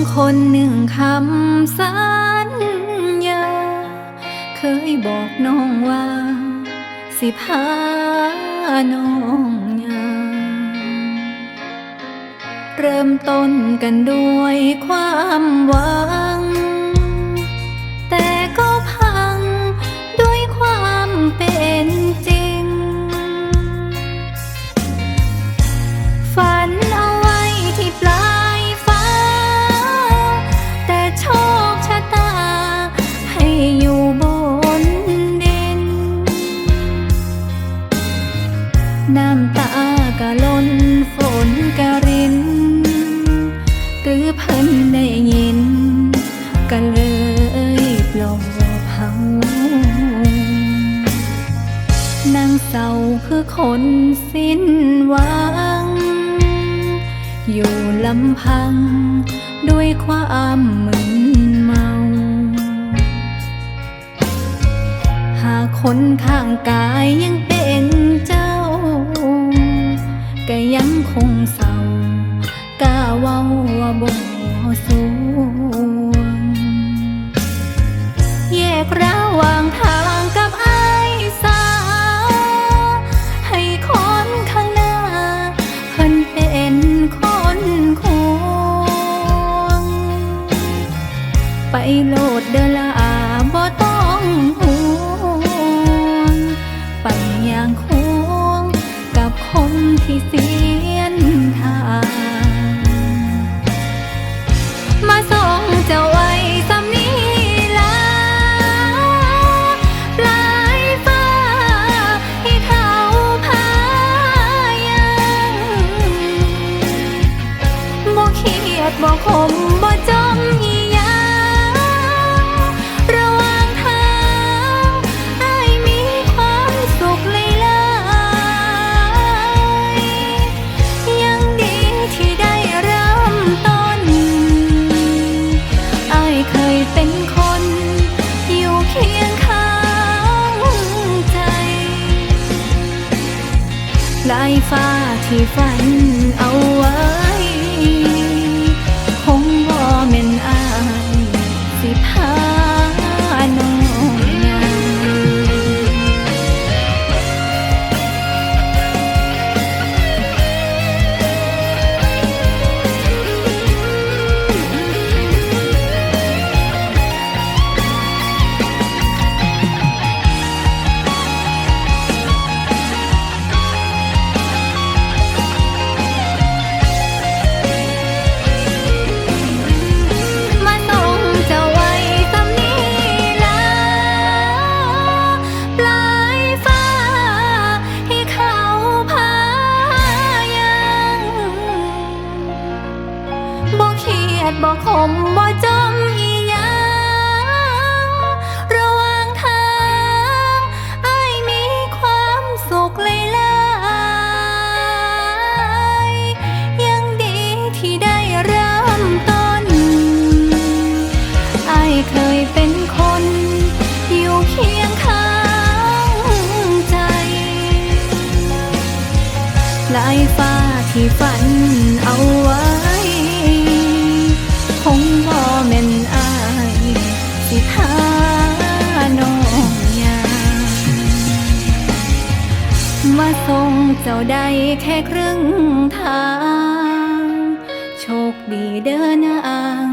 สองคนหนึ่งคำสัญญา เคยบอกน้องว่า สิพาน้องยามเริ่มต้นกันด้วยความหวัง น้ำตากะล้นฝนกะริน หรือเพิ่นได้ยินก็เลยปลอบเฮานางเศร้าคือคนสิ้นหวัง อยู่ลำพัง ด้วยความมึนเมา หากคนข้างกายยังเป็น บ่สวงแยกระหว่างทางกับไอ้ายสา ให้คนข้างหน้าเพิ่นเป็นคนควง ไปโลดเดอลาบ่ต้องห่วง ไปอย่างควงกับคนที่สี บ่ขมบ่จมอีหยังระหว่างทางอ้ายมีความสุขหลายๆยังดีที่ได้เริ่มต้นอายเคยเป็นคนอยู่เคียงข้างใจลายฟ้าที่ฝันเอาไว้ สิพา ฝันเอาไว้ คงบ่แม่นอายสิพาน้องยามาส่งเจ้าได้แค่ครึ่งทาง โชคดีเดินอ่าง